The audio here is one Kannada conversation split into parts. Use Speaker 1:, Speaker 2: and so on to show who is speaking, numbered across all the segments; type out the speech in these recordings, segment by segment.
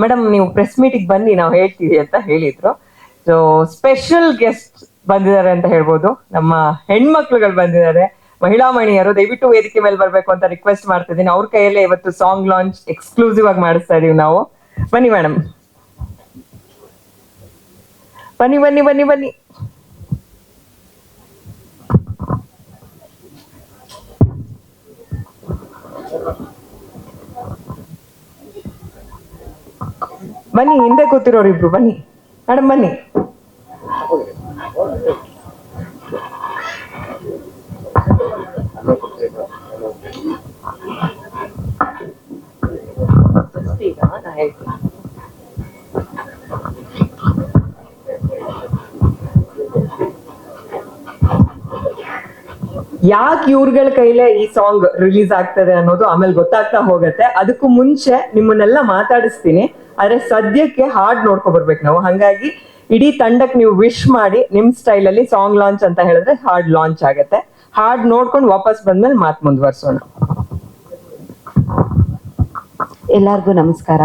Speaker 1: ಮೇಡಮ್ ನೀವು ಪ್ರೆಸ್ ಮೀಟಿಂಗ್ ಬನ್ನಿ, ನಾವು ಹೇಳ್ತೀವಿ ಅಂತ ಹೇಳಿದ್ರು. ಸೊ ಸ್ಪೆಷಲ್ ಗೆಸ್ಟ್ ಬಂದಿದ್ದಾರೆ ಅಂತ ಹೇಳ್ಬೋದು. ನಮ್ಮ ಹೆಣ್ಮಕ್ಳುಗಳು ಬಂದಿದ್ದಾರೆ. ಮಹಿಳಾ ಮಣಿಯರು, ದಯವಿಟ್ಟು ವೇದಿಕೆ ಮೇಲೆ ಬರ್ಬೇಕು ಅಂತ ರಿಕ್ವೆಸ್ಟ್ ಮಾಡ್ತಿದ್ದೀನಿ ಅವ್ರ ಕೈಯಲ್ಲೇ ಇವತ್ತು ಸಾಂಗ್ ಲಾಂಚ್ ಎಕ್ಸ್ಕ್ಲೂಸಿವ್ ಆಗಿ ಮಾಡಿಸ್ತಾ ಇದೀವಿ ನಾವು. ಬನ್ನಿ ಮೇಡಮ್ ಬನ್ನಿ ಬನ್ನಿ ಬನ್ನಿ ಬನ್ನಿ. ಬನ್ನಿ ಹಿಂದೆ ಕೂತಿರೋರಿಬ್ರು ಬನ್ನಿ. ಮೇಡಮ್ ಬನ್ನಿ. ಯಾಕೆ ಇವ್ರಗಳ ಕೈಲೇ ಈ ಸಾಂಗ್ ರಿಲೀಸ್ ಆಗ್ತದೆ ಅನ್ನೋದು ಆಮೇಲೆ ಗೊತ್ತಾಗ್ತಾ ಹೋಗತ್ತೆ. ಅದಕ್ಕೂ ಮುಂಚೆ ನಿಮ್ಮನ್ನೆಲ್ಲ ಮಾತಾಡಿಸ್ತೀನಿ. ಆದ್ರೆ ಸದ್ಯಕ್ಕೆ ಹಾಡ್ ನೋಡ್ಕೊ ಬರ್ಬೇಕು ನಾವು. ಹಂಗಾಗಿ ಇಡೀ ತಂಡಕ್ಕೆ ನೀವು ವಿಶ್ ಮಾಡಿ ನಿಮ್ ಸ್ಟೈಲ್ ಅಲ್ಲಿ ಸಾಂಗ್ ಲಾಂಚ್ ಅಂತ ಹೇಳಿದ್ರೆ ಹಾಡ್ ಲಾಂಚ್ ಆಗತ್ತೆ. ಹಾಡ್ ನೋಡ್ಕೊಂಡು ವಾಪಸ್ ಬಂದ್ಮೇಲೆ ಮಾತು ಮುಂದುವರ್ಸೋಣ.
Speaker 2: ಎಲ್ಲರಿಗೂ ನಮಸ್ಕಾರ.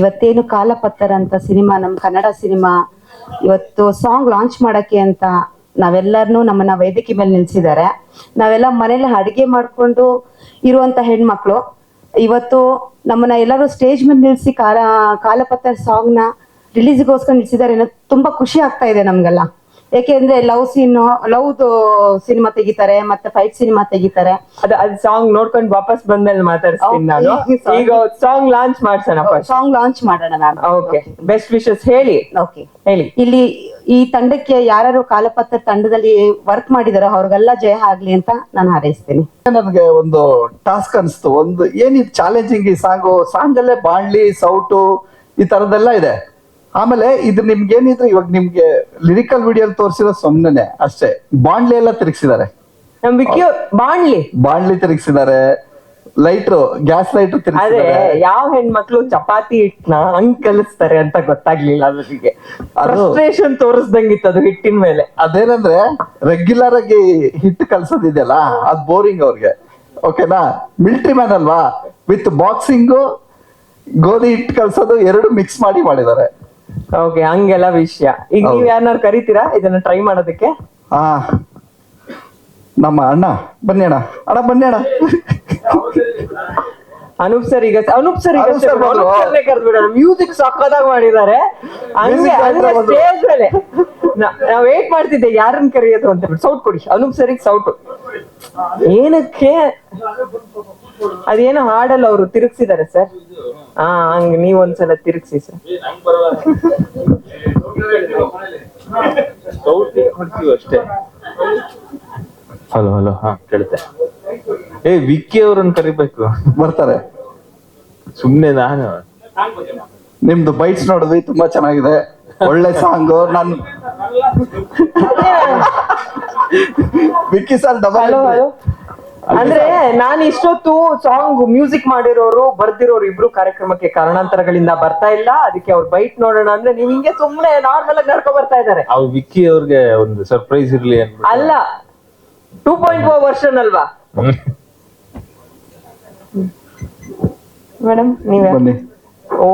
Speaker 2: ಇವತ್ತೇನು ಕಾಲಪತ್ತರ ಅಂತ ಸಿನಿಮಾ ನಮ್ಮ ಕನ್ನಡ ಸಿನಿಮಾ, ಇವತ್ತು ಸಾಂಗ್ ಲಾಂಚ್ ಮಾಡಕ್ಕೆ ಅಂತ ನಾವೆಲ್ಲರನ್ನೂ ನಮ್ಮನ್ನ ವೇದಿಕೆ ಮೇಲೆ ನಿಲ್ಸಿದ್ದಾರೆ. ನಾವೆಲ್ಲ ಮನೇಲಿ ಅಡಿಗೆ ಮಾಡ್ಕೊಂಡು ಇರುವಂತ ಹೆಣ್ಮಕ್ಳು ಇವತ್ತು ನಮ್ಮನ್ನ ಎಲ್ಲರೂ ಸ್ಟೇಜ್ ಮೇಲೆ ನಿಲ್ಸಿ ಕಾಲ ಕಾಲಪತ್ರ ಸಾಂಗ್ನ ರಿಲೀಸ್ಗೋಸ್ಕರ ನಿಲ್ಸಿದ್ದಾರೆ ಅನ್ನೋದು ತುಂಬಾ ಖುಷಿ ಆಗ್ತಾ ಇದೆ ನಮ್ಗೆಲ್ಲ. ಯಾಕೆಂದ್ರೆ ಲವ್ ಸೀನ್ ಲವ್ ಸಿನಿಮಾ ತೆಗಿತಾರೆ ಮತ್ತೆ ಫೈಟ್ ಸಿನಿಮಾ ತೆಗಿತಾರೆ.
Speaker 1: ಅದ ಅದ್ ಸಾಂಗ್ ನೋಡ್ಕೊಂಡು ವಾಪಸ್ ಬಂದ್ಮೇಲೆ ಮಾತಾಡ್ತೀನಿ ನಾನು. ಈಗ ಸಾಂಗ್ ಲಾಂಚ್ ಮಾಡ್ಸೋಣ
Speaker 2: ಸಾಂಗ್ ಲಾಂಚ್ ಮಾಡೋಣ ಮ್ಯಾಮ್
Speaker 1: ಓಕೆ ಬೆಸ್ಟ್ ವಿಶಸ್ ಹೇಳಿ.
Speaker 2: ಓಕೆ
Speaker 1: ಹೇಳಿ.
Speaker 2: ಇಲ್ಲಿ ಈ ತಂಡಕ್ಕೆ ಯಾರು ಕಾಲಪತ್ರ ತಂಡದಲ್ಲಿ ವರ್ಕ್ ಮಾಡಿದಾರೋ ಅವ್ರಿಗೆಲ್ಲ ಜಯ ಆಗ್ಲಿ ಅಂತ ನಾನು ಹಾರೈಸ್ತೇನೆ.
Speaker 3: ನನಗೆ ಒಂದು ಟಾಸ್ಕ್ ಅನಿಸ್ತು. ಒಂದು ಏನಿದು ಚಾಲೆಂಜಿಂಗ್ ಈ ಸಾಂಗು ಸಾಂಗ್ ಅಲ್ಲೇ ಬಾಣ್ಲಿ ಸೌಟು ಈ ತರದೆಲ್ಲ ಇದೆ. ಆಮೇಲೆ ಇದು ನಿಮ್ಗೆ ಏನಿದ್ರು ಇವಾಗ ನಿಮ್ಗೆ ಲಿರಿಕಲ್ ವಿಡಿಯೋ ತೋರಿಸಿರೋ ಸುಮ್ಮನೆ ಅಷ್ಟೇ. ಬಾಣ್ಲಿ ಎಲ್ಲ ತಿರುಗಿಸಿದ್ದಾರೆ.
Speaker 1: ನಂಬಿಕೆ ಬಾಣ್ಲಿ.
Speaker 3: ಬಾಣ್ಲಿ ತಿರುಗಿಸಿದ್ದಾರೆ. ಲೈಟ್ರು ಗ್ಯಾಸ್ ಲೈಟ್
Speaker 1: ಅದೇ ಯಾವ ಹೆಣ್ಮಕ್ಳು ಚಪಾತಿ ಹಿಟ್ನ ಹಂಗ್ ಕಲಿಸ್ತಾರೆ ಅಂತ ಗೊತ್ತಾಗ್ಲಿಲ್ಲ ಅವರಿಗೆ
Speaker 3: ಅದು-
Speaker 1: ಫ್ರಸ್ಟ್ರೇಷನ್ ತೋರಿಸ್ದಂಗಿತ್ತು ಅದು ಹಿಟ್ಟಿನ ಮೇಲೆ.
Speaker 3: ಅದೇನಂದ್ರೆ ರೆಗ್ಯುಲರ್ ಆಗಿ ಹಿಟ್ ಕಲ್ಸೋದಿದೆಯಲ್ಲ ಅದ್ ಬೋರಿಂಗ್ ಅವ್ರಿಗೆ. ಓಕೆನಾ ಮಿಲ್ಟ್ರಿ ಮ್ಯಾನ್ ಅಲ್ವಾ? ವಿತ್ ಬಾಕ್ಸಿಂಗು ಗೋಧಿ ಹಿಟ್ಟು ಕಲ್ಸೋದು ಎರಡು ಮಿಕ್ಸ್ ಮಾಡಿ ಮಾಡಿದ್ದಾರೆ.
Speaker 1: ಓಕೆ ಹಂಗೆಲ್ಲ ವಿಷಯ. ಈಗ ನೀವ್. ಯಾರನ್ನಾರು ಕರಿತೀರಾ? ಇದನ್ನ ಟ್ರೈ ಮಾಡೋದಕ್ಕೆ?
Speaker 3: ಆ ನಮ್ಮ ಅಣ್ಣ ಬನ್ನಿ ಅಣ್ಣ. ಅಣ್ಣ ಬನ್ನಿ ಅಣ್ಣ.
Speaker 1: ಅನೂಪ್ ಸರ್ ಈಗ ಅನೂಪ್ ಸರ್ ಈಗ
Speaker 3: ಅನೂಪ್ sir ಬಂದ್ರು.
Speaker 1: ಕರೆದ್ಬಿಡೋಣ ಮ್ಯೂಸಿಕ್ ಸಕ್ಕದಾಗ ಮಾಡಿದ್ದಾರೆ. ಹಂಗೆ
Speaker 3: Music ಬಂದ್ರು.
Speaker 1: ಸ್ಟೇಜ್ ಮೇಲೆ ನಾ- ನಾ ವೇಟ್ ಮಾಡ್ತಿದ್ದೆ ಯಾರನ್ನ ಕರೆಯೋದು ಅಂತ. ಸೌಟ್ ಕೊಡಿ. ಅನೂಪ್ ಸರಿಗೆ ಸೌಟ್ ಏನಕ್ಕೆ? ಅದೇನೋ ಹಾಡಲ್ಲ ಅವರು ತಿರುಗ್ಸಿದ್ದಾರೆ ಸರ್. ಹಾ ಹಂಗ ನೀವ್ ಒಂದ್ಸಲ ತಿರುಗಿಸಿ ಸರ್.
Speaker 4: ಕೊಡ್ತೀವಿ ಅಷ್ಟೇ. ಹಲೋ ಹಲೋ ಹಾ ಕೇಳುತ್ತೆ. ಏ ವಿಕ್ಕಿ ಅವ್ರನ್ನ ಕರಿಬೇಕು.
Speaker 3: ಬರ್ತಾರೆ.
Speaker 4: ಸುಮ್ನೆ ನಾನು.
Speaker 3: ನಿಮ್ದು ಬೈಟ್ಸ್ ನೋಡಿದ್ವಿ ತುಂಬಾ ಚೆನ್ನಾಗಿದೆ. ಒಳ್ಳೆ ಸಾಂಗ್ ನಾನು ವಿಕ್ಕಿ ಸರ್ ಡಬಲ್
Speaker 1: ಅಂದ್ರೆ ನಾನು ಇಷ್ಟೊತ್ತು ಸಾಂಗ್ ಮ್ಯೂಸಿಕ್ ಮಾಡಿರೋರು ಬರ್ದಿರೋರು ಇಬ್ರು ಕಾರ್ಯಕ್ರಮಕ್ಕೆ ಕಾರಣಾಂತರಗಳಿಂದ ಬರ್ತಾ ಇಲ್ಲ. ಅದಕ್ಕೆ ಅವ್ರ ಬೈಟ್ ನೋಡೋಣ ಅಂದ್ರೆ ನೀವ್ ಹಿಂಗೆ ಸುಮ್ನೆ ನಾರ್ಮಲ್ ಆಗಿ ನಡ್ಕೊ ಬರ್ತಾ ಇದಾರೆ
Speaker 4: ಅವ್ ವಿಕ್ಕಿ ಅವ್ರಿಗೆ ಒಂದು ಸರ್ಪ್ರೈಸ್ ಇರ್ಲಿ
Speaker 1: ಅಲ್ಲ ಟೂ ಪಾಯಿಂಟ್ ಫೋರ್ ವರ್ಷನ್ ಅಲ್ವಾ
Speaker 4: ಹ್ಮ್.
Speaker 1: ಮೇಡಮ್ ನೀವೇ?
Speaker 3: ಬನ್ನಿ.
Speaker 1: ಓ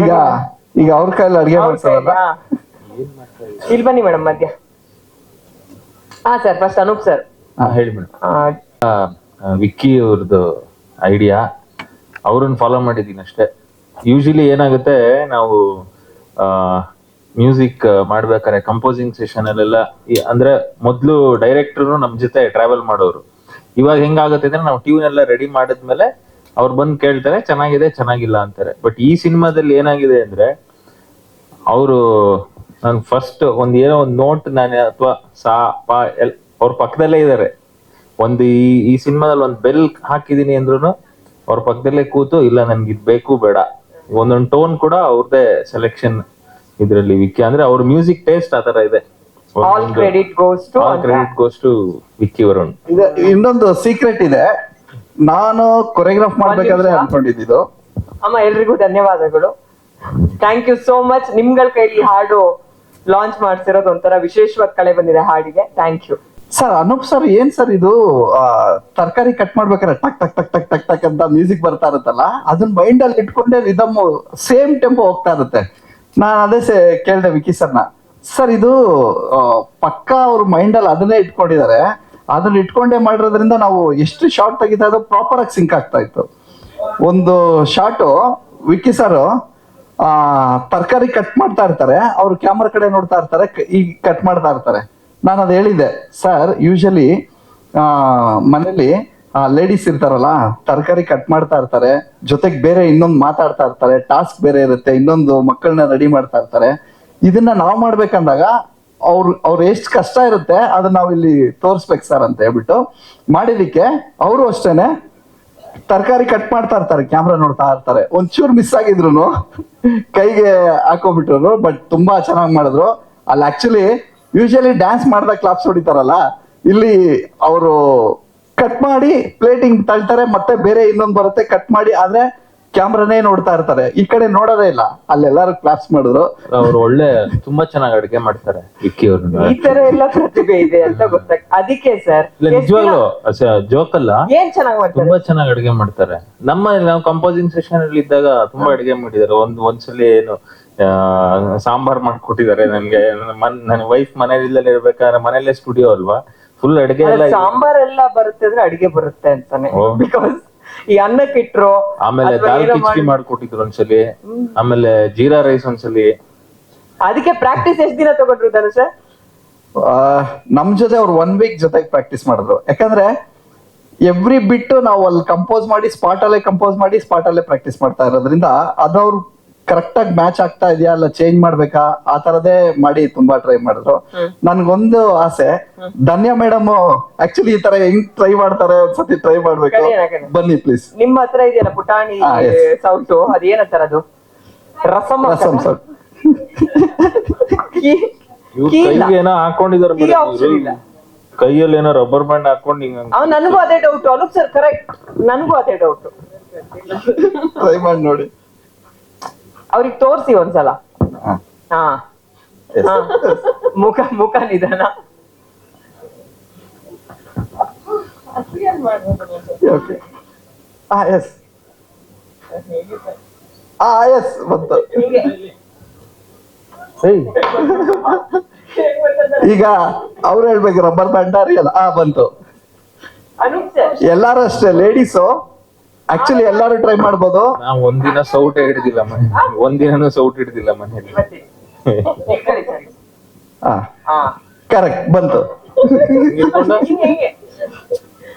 Speaker 3: ಈಗ ಈಗ ಅವ್ರ ಕೈಯಲ್ಲಿ ಅಡಿಗೆ ಮಾಡ್ತಾರಲ್ಲ?
Speaker 1: ಇಲ್ಲಿ ಬನ್ನಿ ಮೇಡಮ್ ಮಧ್ಯ. ಹಾ ಸರ್ ಫಸ್ಟ್ ಅನೂಪ್ ಸರ್.
Speaker 4: ಹಾ, ಹೇಳಿ ಮೇಡಮ್ ವಿಕ್ಕಿ ಅವ್ರದ್ದು ಐಡಿಯಾ ಅವ್ರನ್ನ ಫಾಲೋ ಮಾಡಿದೀನಿ ಅಷ್ಟೇ. ಯೂಶಲಿ ಏನಾಗುತ್ತೆ ನಾವು ಮ್ಯೂಸಿಕ್ ಮಾಡ್ಬೇಕಾದ್ರೆ ಕಂಪೋಸಿಂಗ್ ಸೆಷನ್ ಅಲ್ಲೆಲ್ಲ ಅಂದ್ರೆ ಮೊದ್ಲು ಡೈರೆಕ್ಟರ್ ನಮ್ ಜೊತೆ ಟ್ರಾವೆಲ್ ಮಾಡೋರು. ಇವಾಗ ಹೆಂಗಾಗುತ್ತೆ ಅಂದ್ರೆ ನಾವು ಟ್ಯೂನ್ ಎಲ್ಲ ರೆಡಿ ಮಾಡಿದ್ಮೇಲೆ ಅವ್ರು ಬಂದು ಕೇಳ್ತಾರೆ ಚೆನ್ನಾಗಿದೆ ಚೆನ್ನಾಗಿಲ್ಲ ಅಂತಾರೆ. ಬಟ್ ಈ ಸಿನಿಮಾದಲ್ಲಿ ಏನಾಗಿದೆ ಅಂದ್ರೆ ಅವರು ನನ್ ಫಸ್ಟ್ ಒಂದ್ ಏನೋ ಒಂದು ನೋಟ್ ನಾನು ಅಥವಾ ಸಾ ಪಾ ಎಲ್ ಅವ್ರ ಪಕ್ಕದಲ್ಲೇ ಇದ್ದಾರೆ ಒಂದು ಈ ಈ ಸಿನಿಮಾದಲ್ಲಿ ಒಂದು ಬೆಲ್ ಹಾಕಿದೀನಿ ಅಂದ್ರೂ ಅವ್ರ ಪಕ್ಕದಲ್ಲೇ ಕೂತು ಇಲ್ಲ ನನ್ಗೆ ಇದ್ ಬೇಕು ಬೇಡ. ಒಂದೊಂದು ಟೋನ್ ಕೂಡ ಅವ್ರದೇ ಸೆಲೆಕ್ಷನ್ ಇದ್ರಲ್ಲಿ ವಿಕ್ಕಿ. ಅಂದ್ರೆ ಅವ್ರ ಮ್ಯೂಸಿಕ್ ಟೇಸ್ಟ್ ಆತರ ಇದೆ.
Speaker 1: All credit goes to
Speaker 4: Vicky Varun.
Speaker 3: ಇದೆ ಇನ್ನೊಂದು ಸೀಕ್ರೆಟ್ ಇದೆ. ನಾನು ಕೊರಿಯೋಗ್ರಾಫ್ ಮಾಡ್ಬೇಕಾದ್ರೆ. ಅನ್ಕೊಂಡಿದ್ದು.
Speaker 1: ಅಮ್ಮ ಎಲ್ರಿಗೂ ಧನ್ಯವಾದಗಳು. ಥ್ಯಾಂಕ್ ಯು ಸೋ ಮಚ್ ನಿಮ್ಗಳ ಕೈಲಿ ಹಾಡು ಲಾಂಚ್ ಮಾಡ್ಸಿರೋದು ಒಂಥರ ವಿಶೇಷವಾಗಿ ಕಳೆ ಬಂದಿದೆ ಹಾಡಿಗೆ. Thank you
Speaker 3: sir Anoop sir ಏನ್ ಸರ್ ಇದು? ತರಕಾರಿ ಕಟ್ ಮಾಡ್ಬೇಕಾದ್ರೆ ಟಕ್ ಟಕ್ ಟಕ್ ಟಕ್ ಟಕ್ ಟಕ್ ಅಂತ ಮ್ಯೂಸಿಕ್ ಬರ್ತಾ ಇರುತ್ತಲ್ಲ ಅದನ್ನ ಮೈಂಡ್ ಅಲ್ಲಿ ಇಟ್ಕೊಂಡೆ ರಿದಮ್ ಸೇಮ್ ಟೆಂಪೋ ಹೋಗ್ತಾ ಇರುತ್ತೆ. ನಾನು ಅದೇ ಸೇ ಕೇಳ್ದೆ ವಿಕಿ ಸರ್ನ. ಸರ್ ಇದು ಪಕ್ಕಾ ಅವ್ರ ಮೈಂಡ್ ಅಲ್ಲಿ ಅದನ್ನೇ ಇಟ್ಕೊಂಡಿದ್ದಾರೆ. ಅದನ್ನ ಇಟ್ಕೊಂಡೇ ಮಾಡಿರೋದ್ರಿಂದ ನಾವು ಎಷ್ಟು ಶಾರ್ಟ್ ತೆಗಿತಾ ಇದ್ದೋ ಪ್ರಾಪರ್ ಆಗಿ ಸಿಂಕ್ ಆಗ್ತಾ ಇತ್ತು. ಒಂದು ಶಾರ್ಟು ವಿಕ್ಕಿ ಸರ್ ತರಕಾರಿ ಕಟ್ ಮಾಡ್ತಾ ಇರ್ತಾರೆ. ಅವ್ರು ಕ್ಯಾಮ್ರಾ ಕಡೆ ನೋಡ್ತಾ ಇರ್ತಾರೆ ಈಗ ಕಟ್ ಮಾಡ್ತಾ ಇರ್ತಾರೆ. ನಾನು ಅದು ಹೇಳಿದ್ದೆ ಸರ್ ಯೂಶಲಿ ಮನೇಲಿ ಲೇಡೀಸ್ ಇರ್ತಾರಲ್ಲ, ತರಕಾರಿ ಕಟ್ ಮಾಡ್ತಾ ಇರ್ತಾರೆ. ಜೊತೆಗೆ ಬೇರೆ ಇನ್ನೊಂದು ಮಾತಾಡ್ತಾ ಇರ್ತಾರೆ. ಟಾಸ್ಕ್ ಬೇರೆ ಇರುತ್ತೆ, ಇನ್ನೊಂದು ಮಕ್ಕಳನ್ನ ರೆಡಿ ಮಾಡ್ತಾ ಇರ್ತಾರೆ. ಇದನ್ನ ನಾವು ಮಾಡ್ಬೇಕಂದಾಗ ಅವ್ರು ಅವ್ರು ಎಷ್ಟು ಕಷ್ಟ ಇರುತ್ತೆ ಅದನ್ನ ನಾವು ಇಲ್ಲಿ ತೋರಿಸ್ಬೇಕು ಸರ್ ಅಂತ ಹೇಳ್ಬಿಟ್ಟು ಮಾಡಿದಕ್ಕೆ ಅವರು ಅಷ್ಟೇನೆ ತರಕಾರಿ ಕಟ್ ಮಾಡ್ತಾ ಇರ್ತಾರೆ ಕ್ಯಾಮ್ರಾ ನೋಡ್ತಾ ಇರ್ತಾರೆ. ಒಂಚೂರು ಮಿಸ್ ಆಗಿದ್ರು ಕೈಗೆ ಹಾಕೋಬಿಟ್ರು ಬಟ್ ತುಂಬಾ ಚೆನ್ನಾಗಿ ಮಾಡಿದ್ರು. ಅಲ್ಲಿ ಆಕ್ಚುಲಿ ಯೂಶಲಿ ಡ್ಯಾನ್ಸ್ ಮಾಡಿದಾಗ ಕ್ಲಾಪ್ಸ್ ಹೊಡಿತಾರಲ್ಲ, ಇಲ್ಲಿ ಅವರು ಕಟ್ ಮಾಡಿ ಪ್ಲೇಟಿಂಗ್ ತಳ್ತಾರೆ, ಮತ್ತೆ ಬೇರೆ ಇನ್ನೊಂದು ಬರುತ್ತೆ ಕಟ್ ಮಾಡಿ, ಆದ್ರೆ ಕ್ಯಾಮ್ರಾನೇ ನೋಡ್ತಾ ಇರ್ತಾರೆ. ಈ ಕಡೆ ನೋಡೋದೇ ಇಲ್ಲ. ಅಲ್ಲೆಲ್ಲಾರು ಕ್ಲಾಸ್ ಮಾಡಿದ್ರು.
Speaker 5: ಅವ್ರು ಒಳ್ಳೆ ತುಂಬಾ ಚೆನ್ನಾಗಿ ಅಡುಗೆ ಮಾಡ್ತಾರೆ ವಿಕ್ಕಿ ಅವ್ರನ್ನ.
Speaker 1: ಈ ತರ ಎಲ್ಲ ಪ್ರತಿಭೆ ಇದೆ ಅಂತ ಗೊತ್ತಾಗ ಅದಕ್ಕೆ ಸರ್
Speaker 5: ಇಲ್ಲ ನಿಜವಾಗ್ಲು ಜೋಕ್ ಅಲ್ಲ
Speaker 1: ಏನ್ ಚೆನ್ನಾಗಿ ಮಾಡ್ತಾರೆ?
Speaker 5: ತುಂಬಾ ಚೆನ್ನಾಗಿ ಅಡುಗೆ ಮಾಡ್ತಾರೆ. ನಮ್ಮ ನಾವು ಕಂಪೋಸಿಂಗ್ ಸೆಷನ್ ಅಲ್ಲಿ ಇದ್ದಾಗ ತುಂಬಾ ಅಡುಗೆ ಮಾಡಿದ್ದಾರೆ. ಒಂದ್ ಒಂದ್ಸಲಿ ಏನು ಸಾಂಬಾರ್ ಮಾಡ್ಕೊಟ್ಟಿದ್ದಾರೆ ನನ್ಗೆ. ನನ್ನ ವೈಫ್ ಮನೇಲಿ ಇರ್ಬೇಕಾದ್ರೆ ಮನೇಲೆ ಸ್ಟುಡಿಯೋ ಅಲ್ವಾ? ಫುಲ್ ಅಡಿಗೆ ಎಲ್ಲ
Speaker 1: ಸಾಂಬಾರ್ ಎಲ್ಲ ಬರುತ್ತೆ ಅಂದ್ರೆ ಅಡಿಗೆ ಬರುತ್ತೆ ಅಂತಾನೆ. ಬಿಕಾಸ್ ಈ ಅನ್ನಕ್ಕೆ ಇಟ್ರು
Speaker 5: ಆಮೇಲೆ ದಾಲ್ ಕಿಚಡಿ
Speaker 1: ಮಾಡಿ-
Speaker 5: ಮಾಡ್ಕೊಟ್ಟಿದ್ರು ಒಂದ್ಸಲಿ. ಆಮೇಲೆ ಜೀರಾ ರೈಸ್ ಒಂದ್ಸಲಿ.
Speaker 1: ಅದಕ್ಕೆ ಪ್ರಾಕ್ಟೀಸ್ ಎಷ್ಟ್ ದಿನ ತಗೊಂಡ್ರು ಧನುಷ?
Speaker 3: ಆ, ನಮ್ ಜೊತೆ ಅವ್ರು ಒನ್ ವೀಕ್ ಜೊತೆಗೆ ಪ್ರಾಕ್ಟೀಸ್ ಮಾಡಿದ್ರು. ಯಾಕಂದ್ರೆ ಎವ್ರಿ ಬಿಟ್ಟು ನಾವು ಅಲ್ಲಿ ಕಂಪೋಸ್ ಮಾಡಿ ಸ್ಪಾಟ್ ಅಲ್ಲೇ ಕಂಪೋಸ್ ಮಾಡಿ ಸ್ಪಾಟ್ ಅಲ್ಲೇ ಪ್ರಾಕ್ಟೀಸ್ ಮಾಡ್ತಾ ಇರೋದ್ರಿಂದ ಅದವ್ರು ಕರೆಕ್ಟ್ ಆಗಿ ಮ್ಯಾಚ್ ಆಗ್ತಾ ಇದೆಯಾ ಅಲ್ಲ ಚೇಂಜ್ ಮಾಡ್ಬೇಕಾ? ಆ ತರದೇ ಮಾಡಿ ತುಂಬಾ ಟ್ರೈ ಮಾಡಿದ್ರು. ನನ್ಗೊಂದು ಆಸೆ ಧನ್ಯ ಮೇಡಮ್ ಆಕ್ಚುಲಿ ಈ ತರ ಹೆಂಗ್ ಟ್ರೈ ಮಾಡ್ತಾರೆ ಒಂದ್ಸತಿ ಟ್ರೈ ಮಾಡ್ಬೇಕು. ಬನ್ನಿ ಪ್ಲೀಸ್
Speaker 1: ನಿಮ್ಮ ಹತ್ರ ಇದೆಯಲ್ಲ ಪುಟಾಣಿ. ಸೌಟು ಅದೇನಂತಾರ ಅದು? ರಸಮ್ ರಸಮ್
Speaker 5: ಕೈಗೆ ಏನೋ
Speaker 1: ಹಾಕೊಂಡಿದ್ದಾರೆ
Speaker 5: ಕೈಯಲ್ಲಿ ಏನೋ ರಬ್ಬರ್ ಬ್ಯಾಂಡ್ ಹಾಕೊಂಡು ಹಿಂಗ
Speaker 1: ಅವ್ ನನಗೂ ಅದೇ ಡೌಟ್ ಅನುಪ್ ಸರ್ ಕರೆಕ್ಟ್ ನನಗೂ ಅದೇ ಡೌಟ್
Speaker 3: ಟ್ರೈ ಮಾಡಿ ನೋಡಿ.
Speaker 1: ಅವ್ರಿಗೆ ತೋರಿಸಿ ಒಂದ್ಸಲ.
Speaker 3: ಹಾ.
Speaker 1: ಹಾ. ಹಾ. ಮುಖ ಮುಖ ನಿಧಾನ.
Speaker 3: ಓಕೆ ಎಸ್ ಆ ಎಸ್ ಬಂತು. ಈಗ ಅವ್ರು ಹೇಳ್ಬೇಕು ರಬ್ಬರ್ ಬ್ಯಾಂಡ್ ಅಲ್ಲ ಆ ಬಂತು. ಎಲ್ಲಾರು ಅಷ್ಟೇ ಲೇಡೀಸು ಆಕ್ಚುಲಿ ಎಲ್ಲಾರು ಟ್ರೈ ಮಾಡ್ಬೋದು.
Speaker 5: ನಾವು ಒಂದಿನ ಸೌಟ್ ಹಿಡಿದಿಲ್ಲ ಮನೆ. ಒಂದಿನನು ಸೌಟ್ ಹಿಡಿದಿಲ್ಲ ಮನೆಯಲ್ಲಿ.
Speaker 3: ಹಾ. ಕರೆಕ್ಟ್ ಬಂತು.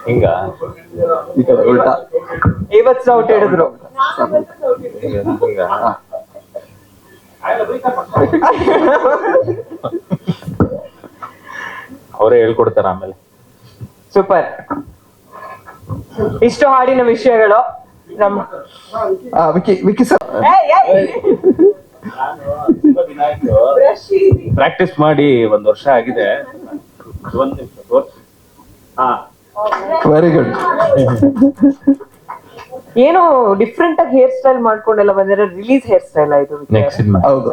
Speaker 5: ಹಿಂಗ್
Speaker 3: ಈ ಕಡೆ ಉಲ್ಟಾ.
Speaker 1: ಇವತ್ ಸೌಟ್ ಹಿಡಿದ್ರು.
Speaker 5: ಹಿಂಗ. ಅವರೇ ಹೇಳ್ಕೊಡ್ತಾರ ಆಮೇಲೆ.
Speaker 1: ಸೂಪರ್ ಇಷ್ಟು ಹಾಡಿನ ವಿಷಯಗಳು ನಮ್ಮ
Speaker 3: ವಿಕಿ ವಿಕಿ ಸರ್.
Speaker 5: ಪ್ರಾಕ್ಟೀಸ್ ಮಾಡಿ ಒಂದ್ ವರ್ಷ ಆಗಿದೆ.
Speaker 3: ವೆರಿ ಗುಡ್
Speaker 1: ಏನು ಡಿಫ್ರೆಂಟ್ ಆಗಿ ಹೇರ್ ಸ್ಟೈಲ್ ಮಾಡ್ಕೊಂಡೆಲ್ಲ ಬಂದಿರೋ ರಿಲೀಸ್ ಹೇರ್ ಸ್ಟೈಲ್ ಆಯ್ತು
Speaker 5: ನೆಕ್ಸ್ಟ್ ಸಿನಿಮಾ.
Speaker 3: ಹೌದು.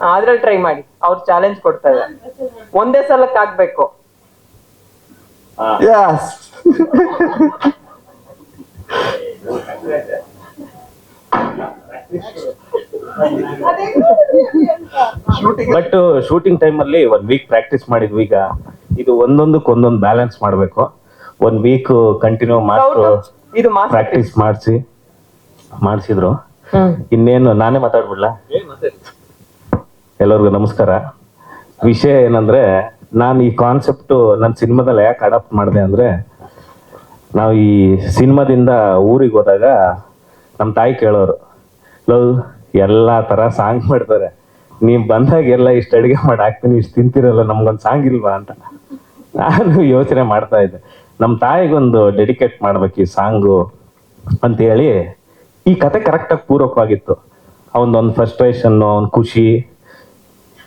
Speaker 1: ಅದ್ರಲ್ಲಿ ಟ್ರೈ ಮಾಡಿ. ಅವ್ರು ಚಾಲೆಂಜ್ ಕೊಡ್ತಾ ಇದ್ದಾರೆ. ಒಂದೇ ಸಲಕ್ಕೆ ಆಗ್ಬೇಕು
Speaker 3: ಯಸ್
Speaker 5: ಬಟ್ ಶೂಟಿಂಗ್ ಟೈಮಲ್ಲಿ ಒನ್ ವೀಕ್ ಪ್ರಾಕ್ಟೀಸ್ ಮಾಡಿದ್ವಿ ಈಗ. ಇದು ಒಂದೊಂದಕ್ಕೆ ಒಂದೊಂದು ಬ್ಯಾಲೆನ್ಸ್ ಮಾಡಬೇಕು. ಒನ್ ವೀಕ್ ಕಂಟಿನ್ಯೂ ಮಾಸ್ಟ್ರು
Speaker 1: ಇದು
Speaker 5: ಪ್ರಾಕ್ಟೀಸ್ ಮಾಡಿಸಿ. ಮಾಡಿಸಿದ್ರು. ಇನ್ನೇನು ನಾನೇ ಮಾತಾಡ್ಬಿಡ್ಲಾ? ಎಲ್ಲರಿಗೂ ನಮಸ್ಕಾರ. ವಿಷಯ ಏನಂದ್ರೆ ನಾನು ಈ ಕಾನ್ಸೆಪ್ಟ್ ನನ್ನ ಸಿನಿಮಾದಲ್ಲಿ ಯಾಕೆ ಅಡಾಪ್ಟ್ ಮಾಡಿದೆ ಅಂದ್ರೆ, ನಾವು ಈ ಸಿನಿಮಾದಿಂದ ಊರಿಗೆ ಹೋದಾಗ ನಮ್ಮ ತಾಯಿ ಕೇಳೋರು ಲವ್ ಎಲ್ಲ ತರ ಸಾಂಗ್ ಮಾಡ್ತಾರೆ. ನೀವು ಬಂದಾಗ ಎಲ್ಲ ಇಷ್ಟು ಅಡಿಗೆ ಮಾಡಿ, ಹಾಕ್ತೀನಿ, ಇಷ್ಟು ತಿಂತಿರಲ್ಲ, ನಮ್ಗೊಂದು ಸಾಂಗ್ ಇಲ್ವಾ ಅಂತ. ನಾನು ಯೋಚನೆ ಮಾಡ್ತಾ ಇದ್ದೆ. ನಮ್ಮ ತಾಯಿಗೊಂದು ಡೆಡಿಕೇಟ್ ಮಾಡ್ಬೇಕು ಈ ಸಾಂಗು ಅಂತ ಹೇಳಿ ಈ ಕತೆ ಕರೆಕ್ಟಾಗಿ ಪೂರಕವಾಗಿತ್ತು. ಅವನದೊಂದು ಫ್ರಸ್ಟ್ರೇಷನ್ನು ಅವ್ನ ಖುಷಿ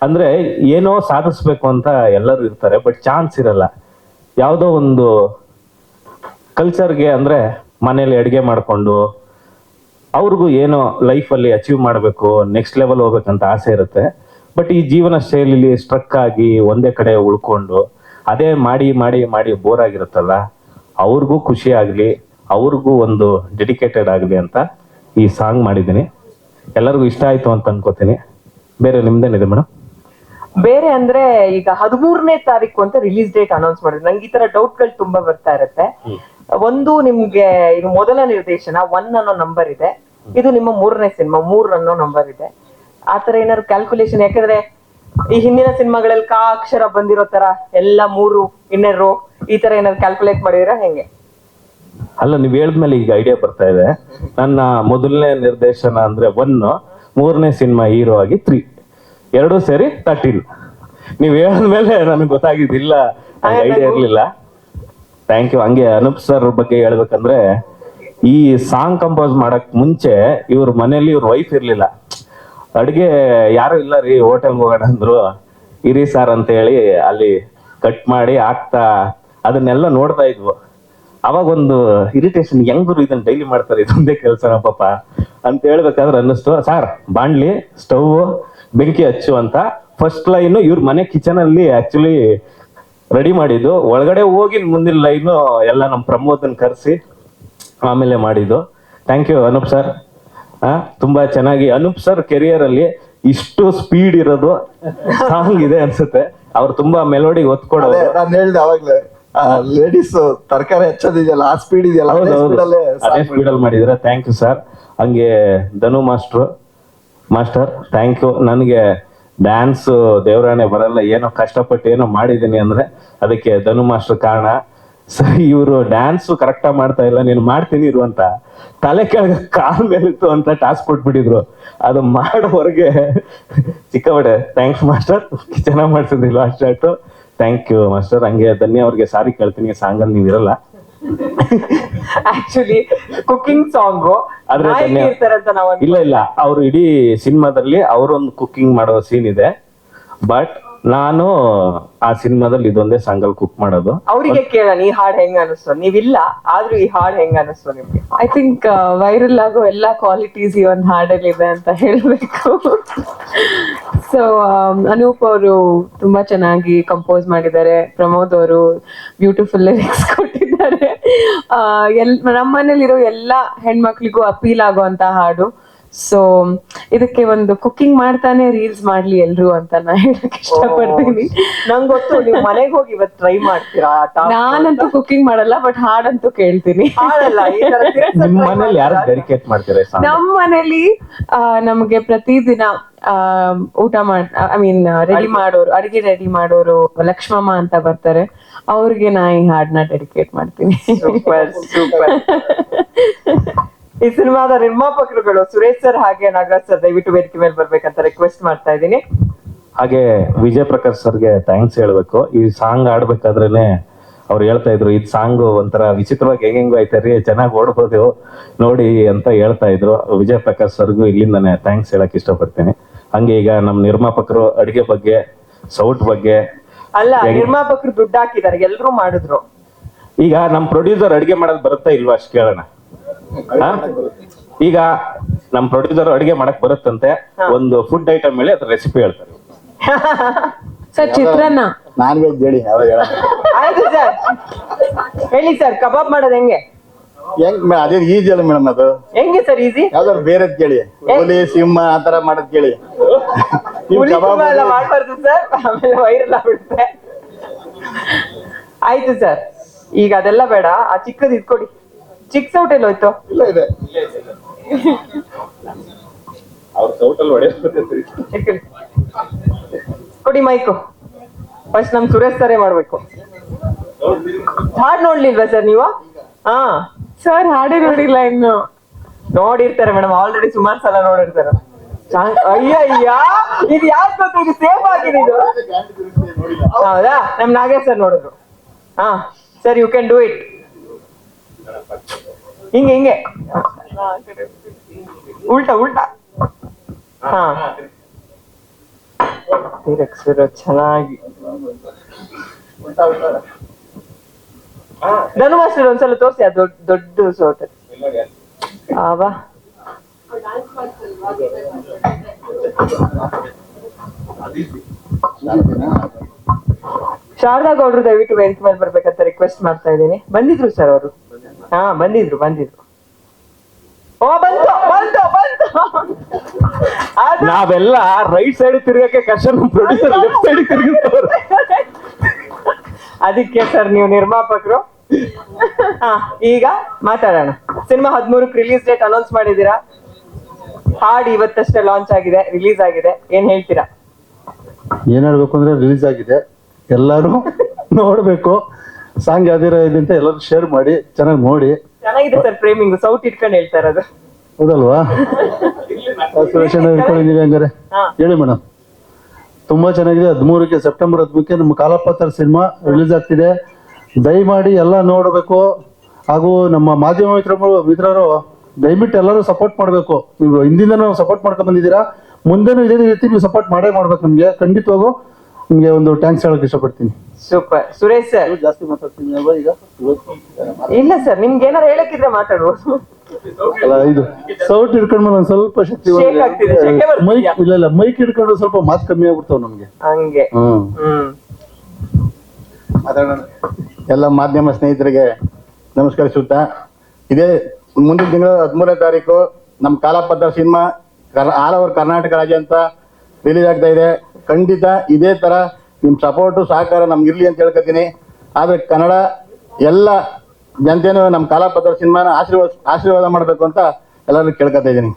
Speaker 5: ಅಂದ್ರೆ ಏನೋ ಸಾಧಿಸ್ಬೇಕು ಅಂತ ಎಲ್ಲರೂ ಇರ್ತಾರೆ ಬಟ್ ಚಾನ್ಸ್ ಇರಲ್ಲ. ಯಾವುದೋ ಒಂದು ಕಲ್ಚರ್ಗೆ ಅಂದ್ರೆ ಮನೇಲಿ ಅಡುಗೆ ಮಾಡಿಕೊಂಡು ಅವ್ರಿಗೂ ಏನೋ ಲೈಫಲ್ಲಿ ಅಚೀವ್ ಮಾಡಬೇಕು ನೆಕ್ಸ್ಟ್ ಲೆವೆಲ್ ಹೋಗ್ಬೇಕಂತ ಆಸೆ ಇರುತ್ತೆ. ಬಟ್ ಈ ಜೀವನ ಶೈಲಿಲಿ ಸ್ಟ್ರಕ್ ಆಗಿ ಒಂದೇ ಕಡೆ ಉಳ್ಕೊಂಡು ಅದೇ ಮಾಡಿ ಮಾಡಿ ಮಾಡಿ ಬೋರ್ ಆಗಿರುತ್ತಲ್ಲ, ಅವ್ರಿಗೂ ಖುಷಿ ಆಗಲಿ, ಅವ್ರಿಗೂ ಒಂದು ಡೆಡಿಕೇಟೆಡ್ ಆಗಲಿ ಅಂತ ಈ ಸಾಂಗ್ ಮಾಡಿದ್ದೀನಿ. ಎಲ್ಲರಿಗೂ ಇಷ್ಟ ಆಯಿತು ಅಂತ ಅನ್ಕೋತೀನಿ. ಬೇರೆ ನಿಮ್ದೇನಿದೆ ಮೇಡಮ್
Speaker 1: ಬೇರೆ ಅಂದ್ರೆ ಈಗ ಹದಿಮೂರನೇ ತಾರೀಕು ಅಂತ ರಿಲೀಸ್ ಡೇಟ್ ಅನೌನ್ಸ್ ಮಾಡಿದ್ರು. ನಂಗೆ ಈ ತರ ಡೌಟ್ಗಳು ತುಂಬಾ ಬರ್ತಾ ಇರುತ್ತೆ. ಒಂದು ನಿಮ್ಗೆ ಇದು ಮೊದಲ ನಿರ್ದೇಶನ ಒನ್ ಅನ್ನೋ ನಂಬರ್ ಇದೆ. ಇದು ನಿಮ್ಮ ಮೂರನೇ ಸಿನಿಮಾ ಮೂರ್ ಅನ್ನೋ ನಂಬರ್ ಇದೆ. ಆತರ ಏನಾದ್ರು ಕ್ಯಾಲ್ಕುಲೇಷನ್ ಯಾಕಂದ್ರೆ ಈ ಹಿಂದಿನ ಸಿನಿಮಾಗಳಲ್ಲಿ ಕಾ ಅಕ್ಷರ ಬಂದಿರೋ ತರ ಎಲ್ಲ ಮೂರು ಇನ್ನೆರಡು ಈ ತರ ಏನಾದ್ರು ಕ್ಯಾಲ್ಕುಲೇಟ್ ಮಾಡಿದಿರಾ ಹೆಂಗೆ?
Speaker 5: ಅಲ್ಲ ನೀವ್ ಹೇಳಿದ್ಮೇಲೆ ಈಗ ಐಡಿಯಾ ಬರ್ತಾ ಇದೆ. ನನ್ನ ಮೊದಲನೇ ನಿರ್ದೇಶನ ಅಂದ್ರೆ ಒನ್ ಮೂರನೇ ಸಿನಿಮಾ ಹೀರೋ ಆಗಿ ತ್ರೀ ಎರಡೂ ಸೇರಿ ತರ್ಟೀನ್ ನೀವ್ ಹೇಳಿದ್ಮೇಲೆ ನನಗೆ ಗೊತ್ತಾಗಿದ್ದಿಲ್ಲ. ಐಡಿಯಾ ಇರ್ಲಿಲ್ಲ. ಥ್ಯಾಂಕ್ ಯು ಹಂಗೆ ಅನೂಪ್ ಸರ್ ಬಗ್ಗೆ ಹೇಳ್ಬೇಕಂದ್ರೆ ಈ ಸಾಂಗ್ ಕಂಪೋಸ್ ಮಾಡಕ್ ಮುಂಚೆ ಇವ್ರ ಮನೇಲಿ ಇವ್ರ ವೈಫ್ ಇರ್ಲಿಲ್ಲ. ಅಡ್ಗೆ ಯಾರು ಇಲ್ಲ ರೀ ಹೋಟೆಲ್ ಹೋಗೋಣ ಅಂದ್ರು. ಇರಿ ಸರ್ ಅಂತ ಹೇಳಿ ಅಲ್ಲಿ ಕಟ್ ಮಾಡಿ ಹಾಕ್ತಾ ಅದನ್ನೆಲ್ಲ ನೋಡ್ತಾ ಇದ್ವು. ಅವಾಗ ಒಂದು ಇರಿಟೇಷನ್ ಹೆಂಗರು ಇದನ್ನ ಡೈಲಿ ಮಾಡ್ತಾರೆ ಇದೊಂದೇ ಕೆಲಸನ ಪಾಪ? ಅಂತ ಹೇಳ್ಬೇಕಾದ್ರೆ ಅನ್ನಿಸ್ತು. ಸರ್ ಬಾಣ್ಲಿ ಸ್ಟವ್ ಬೆಂಕಿ ಹಚ್ಚುವಂತ ಫಸ್ಟ್ ಲೈನ್ ಇವ್ರ ಮನೆ ಕಿಚನ್ ಅಲ್ಲಿ ಆಕ್ಚುಲಿ ರೆಡಿ ಮಾಡಿದ್ದು. ಒಳಗಡೆ ಹೋಗಿ ಮುಂದಿನ ಲೈನು ಎಲ್ಲ ನಮ್ಮ ಪ್ರಮೋದನ್ ಕರೆಸಿ ಆಮೇಲೆ ಮಾಡಿದ್ದು. ಥ್ಯಾಂಕ್ ಯು ಅನೂಪ್ ಸರ್ ತುಂಬಾ ಚೆನ್ನಾಗಿ. ಅನೂಪ್ ಸರ್ ಕೆರಿಯರ್ ಅಲ್ಲಿ ಇಷ್ಟು ಸ್ಪೀಡ್ ಇರೋದು ಸಾಂಗ್ ಇದೆ ಅನ್ಸುತ್ತೆ. ಅವ್ರು ತುಂಬಾ ಮೆಲೋಡಿ ಒತ್ಕೊಡೋದು
Speaker 3: ನಾನು ಹೇಳ್ದೆ ಅವಾಗ್ಲೇ ಲೇಡೀಸ್ ತರಕಾರಿ ಹಚ್ಚೋದಿದೆಯಲ್ಲ ಆ ಸ್ಪೀಡ್ ಇದೆಯಲ್ಲ ಅದೇ
Speaker 5: ಸ್ಪೀಡ್ ಅಲ್ಲಿ ಮಾಡಿದ್ರೆ. ಥ್ಯಾಂಕ್ ಯು ಸರ್ ಹಂಗೆ Dhanu master master thank you ನನಗೆ ಡ್ಯಾನ್ಸ್ ದೇವರಾಣೆ ಬರಲ್ಲ, ಏನೋ ಕಷ್ಟಪಟ್ಟು ಏನೋ ಮಾಡಿದ್ದೀನಿ ಅಂದ್ರೆ ಅದಕ್ಕೆ ಧನು ಮಾಸ್ಟರ್ ಕಾರಣ. ಸರಿ ಇವರು ಡ್ಯಾನ್ಸ್ ಕರೆಕ್ಟಾಗಿ ಮಾಡ್ತಾ ಇಲ್ಲ, ನೀನು ಮಾಡ್ತೀನಿ ಇರು ಅಂತ. ತಲೆ ಕೆಳಗೆ ಕಾಲ್ ಮೇಲಿತ್ತು ಅಂತ ಟಾಸ್ಕ್ ಕೊಟ್ಬಿಟ್ಟಿದ್ರು. ಅದು ಮಾಡೋವರೆಗೆ ಚಿಕ್ಕಬಡೆ ಥ್ಯಾಂಕ್ಸ್ ಮಾಸ್ಟರ್ ಚೆನ್ನಾಗಿ ಮಾಡ್ತಿದ್ರಿ last short thank you master ಹಂಗೆ ಧನ್ಯ ಅವ್ರಿಗೆ ಸಾರಿ ಕೇಳ್ತೀನಿ ಸಾಂಗಲ್ಲಿ ನೀವು ಇರಲ್ಲ
Speaker 1: ಆಕ್ಚುಲಿ ಕುಕಿಂಗ್ ಸಾಂಗ್
Speaker 5: ಆದ್ರೆ ಧನ್ಯ-
Speaker 1: ಇರ್ತಾರಂತ ನಾವು
Speaker 5: ಇಲ್ಲ ಇಲ್ಲ. ಅವ್ರು ಇಡೀ ಸಿನಿಮಾದಲ್ಲಿ ಅವರೊಂದು ಕುಕಿಂಗ್ ಮಾಡೋ ಸೀನ್ ಇದೆ. ಬಟ್ ನಾನು ಆ ಸಿನಿಮಾದಲ್ಲಿ ಇದೊಂದೇ ಸಾಂಗಲ್ಲಿ ಕುಕ್ ಮಾಡೋದು.
Speaker 1: ಅವರಿಗೆ ಕೇಳೋಣ ಈ ಹಾಡ್ ಹೆಂಗ್ ಅನಿಸ್ತು? ನೀವಿಲ್ಲ ಆದ್ರೂ ಈ ಹಾಡ್ ಹೆಂಗ್ ಅನಿಸ್ತು ನಿಮ್ಗೆ?
Speaker 6: ಐ ಥಿಂಕ್ ವೈರಲ್ ಆಗೋ ಎಲ್ಲಾ ಕ್ವಾಲಿಟೀಸ್ ಈ ಒಂದು ಹಾಡಲ್ಲಿ ಇದೆ ಅಂತ ಹೇಳ್ಬೇಕು. ಸೊ ಅನೂಪ್ ಅವರು ತುಂಬಾ ಚೆನ್ನಾಗಿ ಕಂಪೋಸ್ ಮಾಡಿದ್ದಾರೆ. ಪ್ರಮೋದ್ ಅವರು ಬ್ಯೂಟಿಫುಲ್ ಲಿರಿಕ್ಸ್ ಕೊಟ್ಟಿದ್ದಾರೆ. ಆ, ಎಲ್ ನಮ್ಮನೇಲಿರೋ ಎಲ್ಲಾ ಹೆಣ್ಮಕ್ಳಿಗೂ ಅಪೀಲ್ ಆಗುವಂತ ಹಾಡು. ಸೊ ಇದಕ್ಕೆ ಒಂದು ಕುಕಿಂಗ್ ಮಾಡ್ತಾನೆ ರೀಲ್ಸ್ ಮಾಡ್ಲಿ ಎಲ್ರು ಅಂತ ನಾ ಹೇಳಕ್ ಇಷ್ಟಪಡ್ತೀನಿ.
Speaker 1: ನಂಗ್ ಗೊತ್ತು ನೀವು ಮನೆಗೆ ಹೋಗಿ ಇವತ್ತು ಟ್ರೈ ಮಾಡ್ತೀರಾ
Speaker 6: ನಾನಂತೂ ಕುಕಿಂಗ್ ಮಾಡಲ್ಲ ಬಟ್ ಹಾಡಂತೂ ಕೇಳ್ತೀನಿ.
Speaker 1: ಹಾಡಲ್ಲ ಈ ತರ
Speaker 5: ನಿಮ್ಮ ಮನೇಲಿ ಯಾರು ಡೆಡಿಕೇಟ್ ಮಾಡ್ತಾರೆ
Speaker 6: ನಮ್ಮ ಮನೇಲಿ ಆ, ನಮ್ಗೆ ಪ್ರತಿದಿನ ಆ, ಊಟ ಮಾಡ್ ಐ ಮೀನ್ ರೆಡಿ ಮಾಡೋರು ಅಡಿಗೆ ರೆಡಿ ಮಾಡೋರು ಲಕ್ಷ್ಮಮ್ಮ ಅಂತ ಬರ್ತಾರೆ. ಅವ್ರಿಗೆ ನಾ ಈ ಹಾಡನ್ನ ಡೆಡಿಕೇಟ್ ಮಾಡ್ತೀನಿ.
Speaker 1: ಸೂಪರ್ ಸೂಪರ್ ಈ ಸಿನಿಮಾದ ನಿರ್ಮಾಪಕರುಗಳು ಸುರೇಶ್ ಸರ್ ಹಾಗೆ ನಾಗರಾಜ್ ಸರ್ ದಯವಿಟ್ಟು ವೇದಿಕೆ ಮೇಲೆ ಬರ್ಬೇಕಂತ ರಿಕ್ವೆಸ್ಟ್ ಮಾಡ್ತಾ ಇದ್ದೀನಿ.
Speaker 5: ಹಾಗೆ ವಿಜಯ್ ಪ್ರಕಾಶ್ ಸರ್ಗೆ ಥ್ಯಾಂಕ್ಸ್ ಹೇಳ್ಬೇಕು. ಈ ಸಾಂಗ್ ಆಡ್ಬೇಕಾದ್ರೇನೆ ಅವ್ರು ಹೇಳ್ತಾ ಇದ್ರು ಈ ಸಾಂಗ್ ಒಂಥರ ವಿಚಿತ್ರವಾಗಿ ಹೆಂಗೆಂಗೋ ಐತೆ ಚೆನ್ನಾಗಿ ಓಡ್ಬೋದು. ನೋಡಿ ಅಂತ ಹೇಳ್ತಾ ಇದ್ರು. ವಿಜಯ್ ಪ್ರಕಾಶ್ ಸರ್ಗೂ ಇಲ್ಲಿಂದಾನೆ ಥ್ಯಾಂಕ್ಸ್ ಹೇಳಕ್ ಇಷ್ಟಪಡ್ತೀನಿ. ಹಂಗೆ ಈಗ ನಮ್ಮ ನಿರ್ಮಾಪಕರು ಅಡಿಗೆ ಬಗ್ಗೆ ಸೌಟ್ ಬಗ್ಗೆ
Speaker 1: ಅಲ್ಲ ನಿರ್ಮಾಪಕರು ದುಡ್ಡು ಹಾಕಿದ್ದಾರೆ ಎಲ್ರು ಮಾಡಿದ್ರು.
Speaker 5: ಈಗ ನಮ್ ಪ್ರೊಡ್ಯೂಸರ್ ಅಡಿಗೆ ಮಾಡೋದು ಬರುತ್ತಾ ಇಲ್ವಾ ಅಷ್ಟು ಕೇಳೋಣ? ಈಗ ನಮ್ ಪ್ರೊಡ್ಯೂಸರ್ ಅಡಿಗೆ ಮಾಡಕ್ ಬರುತ್ತಂತೆ ಒಂದು ಫುಡ್ ಐಟಮ್ ಹೇಳಿ ಅದ್ರ ರೆಸಿಪಿ ಹೇಳ್ತಾರೆ.
Speaker 6: ಸರ್ ಚಿತ್ರಾನ್ನ.
Speaker 3: ನಾನ್ ವೆಜ್ ಹೇಳಿ
Speaker 1: ಹೇಳಿ ಸರ್ ಕಬಾಬ್ ಮಾಡೋದು ಹೆಂಗೆ?
Speaker 3: ಹೆಂಗ್ ಮೇ- ಅದೇ ಈಜಿ ಅಲ್ಲ ಮೇಡಮ್ ಅದು.
Speaker 1: ಹೆಂಗೆ ಸರ್ ಈಸಿ
Speaker 3: ಯಾವ್ದಾದ್ರು ಬೇರೆ ಕೇಳಿ. ಹುಲಿ ಸಿಂಹ ಆತರ ಮಾಡದ್ ಕೇಳಿ. ನೀವು
Speaker 1: ಹುಲಿ
Speaker 3: ಕಬಾಬ್
Speaker 1: ತುಂಬಾ ಎಲ್ಲ ಮಾಡ್ಬಾರ್ದು ಸರ್ ಆಮೇಲೆ ವೈರಲ್ ಆಗ್ಬಿಡುತ್ತೆ. ಆಯ್ತು ಸರ್ ಈಗ ಅದೆಲ್ಲ ಬೇಡ. ಆ ಚಿಕ್ಕದ್ ಇದ್ಕೊಡಿ. ಚಿಕ್ಕ ಸೌಟ್ ಎಲ್ಲ ಹೋಯ್ತು?
Speaker 3: ಇಲ್ಲ ಇದೆ.
Speaker 5: ಅವ್ರ ಸೌಟಲ್ಲಿ
Speaker 1: ಇಟ್ಕೊಳ್ಳಿ. ಕೊಡಿ ಮೈಕು ಫಸ್ಟ್ ನಮ್ ಸುರೇಶ್ ಸರೇ ಮಾಡ್ಬೇಕು. ಹಾಡ್ ನೋಡ್ಲಿಲ್ವಾ ಸರ್ ನೀವು? ಹಾ.
Speaker 6: ಸರ್ ಹಾಡಿ ನೋಡಿಲ್ಲ ಇನ್ನು.
Speaker 1: ನೋಡಿರ್ತಾರೆ ಮೇಡಮ್ ಆಲ್ರೆಡಿ ಸುಮಾರು ಸಲ ನೋಡಿರ್ತಾರೆ. ಅಯ್ಯಯ್ಯ ಅಯ್ಯ ಅಯ್ಯ ಇದು ಯಾಕೆ ಸೇಫ್ ಆಗಿದೆ ಇದು. ಹೌದಾ? ನಮ್ ನಾಗೇಶ್ ಸರ್ ನೋಡಿದ್ರು. ಹಾ, sir you can do it ಹಿಂಗೆ ಹಿಂಗೆ. ಉಲ್ಟಾ ಉಲ್ಟಾ. ಹಾ. ತಿರಗ್ಸಿರೋ ಚೆನ್ನಾಗಿ. ಧನು ಮಾಸ್ಟರ್ ಒಂದ್ಸಲ ತೋರಿಸಿ ಅದು ದೊಡ್ಡ ದೊಡ್ಡ ಸೋಟ ಆವಾ ಶಾರದಾ ಗೌಡ್ರು ದಯವಿಟ್ಟು ವೇದಿಕೆ ಮೇಲೆ ಬರ್ಬೇಕಂತ ರಿಕ್ವೆಸ್ಟ್ ಮಾಡ್ತಾ ಇದ್ದೀನಿ. ಬಂದಿದ್ರು ಸರ್ ಅವರು. ಹಾ ಬಂದಿದ್ರು ಬಂದಿದ್ರು. ಓ ಬಂತು ಬಂತು ಬಂತು.
Speaker 5: ನಾವೆಲ್ಲ ರೈಟ್ ಸೈಡ್ ತಿರ್ಗಕ್ಕೆ ಕಷ್ಟ ಪ್ರೊಡ್ಯೂಸರ್ ಲೆಫ್ಟ್ ಸೈಡ್ ತಿರುಗಿಸ್ತಾರೆ
Speaker 1: ಅದಕ್ಕೆ ಸರ್ ನೀವು ನಿರ್ಮಾಪಕರು. ಹಾ ಈಗ ಮಾತಾಡೋಣ. ಸಿನಿಮಾ ಹದಿಮೂರಕ್ಕೆ ರಿಲೀಸ್ ಡೇಟ್ ಅನೌನ್ಸ್ ಮಾಡಿದೀರಾ ಹಾಡ್ ಇವತ್ತಷ್ಟೇ ಲಾಂಚ್ ಆಗಿದೆ ರಿಲೀಸ್ ಆಗಿದೆ. ಏನ್ ಹೇಳ್ತೀರಾ?
Speaker 7: ಏನ್ ಹೇಳ್ಬೇಕು ಅಂದ್ರೆ ರಿಲೀಸ್ ಆಗಿದೆ. ಎಲ್ಲರೂ ನೋಡ್ಬೇಕು. ಸಾಂಗ್ ಯಾವ್ದಿರ ಇದೆ ಅಂತ ಎಲ್ಲರೂ ಶೇರ್ ಮಾಡಿ ಚೆನ್ನಾಗಿ ನೋಡಿ.
Speaker 1: ಚೆನ್ನಾಗಿದೆ ಸರ್ ಫ್ರೇಮಿಂಗ್ ಸೌಟ್ ಇಟ್ಕೊಂಡು ಹೇಳ್ತಾ ಇರೋದು.
Speaker 7: ಹೌದಲ್ವಾ? ಸುರೇಶನ್ ಹಂಗಾರೆ. ಹೇಳಿ ಮೇಡಮ್ ತುಂಬಾ ಚೆನ್ನಾಗಿದೆ. ಹದಿಮೂರಕ್ಕೆ ಸೆಪ್ಟೆಂಬರ್ ಹದಿಮೂರಕ್ಕೆ ನಮ್ಮ ಕಾಲಪಾತ್ರ ಸಿನಿಮಾ ರಿಲೀಸ್ ಆಗ್ತಿದೆ. ದಯಮಾಡಿ ಎಲ್ಲ ನೋಡಬೇಕು. ಹಾಗೂ ನಮ್ಮ ಮಾಧ್ಯಮ ಮಿತ್ರರು ಮಿತ್ರರು ದಯವಿಟ್ಟು ಎಲ್ಲರೂ ಸಪೋರ್ಟ್ ಮಾಡಬೇಕು. ನೀವು ಹಿಂದಿಂದನೂ ಸಪೋರ್ಟ್ ಮಾಡ್ಕೊಂಡು ಬಂದಿದ್ದೀರಾ? ಮುಂದೆನೂ ಇದೇ ರೀತಿ ನೀವು ಸಪೋರ್ಟ್ ಮಾಡೇ ಮಾಡ್ಬೇಕು ನಮಗೆ. ಖಂಡಿತವಾಗೂ ನಿಮಗೆ ಒಂದು ಟ್ಯಾಂಕ್ಸ್ ಹೇಳಕ್ ಇಷ್ಟಪಡ್ತೀನಿ.
Speaker 1: ಸೂಪರ್ ಸುರೇಶ್ ಸರ್
Speaker 7: ಜಾಸ್ತಿ ಮಾತಾಡ್ತೀನಿ ಈಗ?
Speaker 1: ಇಲ್ಲ ಸರ್ ನಿಮ್ಗೆ ಏನಾರು ಹೇಳಕ್ಕಿದ್ರೆ ಮಾತಾಡ್ಬೋದು
Speaker 7: ಅಲ್ಲ ಇದು ಸೌಟ್ ಹಿಡ್ಕೊಂಡ್ ಒಂದ್ ಸ್ವಲ್ಪ ಶಕ್ತಿ? ಮೈಕ್ ಇಲ್ಲ ಇಲ್ಲ ಮೈಕ್ ಹಿಡ್ಕೊಂಡು ಸ್ವಲ್ಪ ಮಾತು ಕಮ್ಮಿ ಆಗ್ಬಿಡ್ತಾವ ನಮ್ಗೆ.
Speaker 1: ಹಂಗೆ.
Speaker 7: ಹ್ಮ್.
Speaker 1: ಹ್ಮ್.
Speaker 8: ಎಲ್ಲ ಮಾಧ್ಯಮ ಸ್ನೇಹಿತರಿಗೆ ನಮಸ್ಕರಿಸುತ್ತಾ, ಇದೇ ಮುಂದಿನ ತಿಂಗಳು ಹದಿಮೂರನೇ ತಾರೀಕು ನಮ್ಮ Kalapatra cinema all over Karnataka ರಾಜ್ಯ ಅಂತ ರಿಲೀಸ್ ಆಗ್ತಾ ಇದೆ. ಖಂಡಿತ ಇದೇ ತರ ನಿಮ್ಮ ಸಪೋರ್ಟು ಸಹಕಾರ ನಮ್ಗೆ ಇರ್ಲಿ ಅಂತ ಹೇಳ್ಕೊತೀನಿ. ಆದ್ರೆ ಕನ್ನಡ ಎಲ್ಲ ಜನತೆನೂ ನಮ್ಮ ಕಾಲಪತ್ರ ಸಿನಿಮಾನ ಆಶೀರ್ವಾದ ಆಶೀರ್ವಾದ ಮಾಡಬೇಕು ಅಂತ ಎಲ್ಲರೂ ಕೇಳ್ಕೊತಾ ಇದ್ದೀನಿ.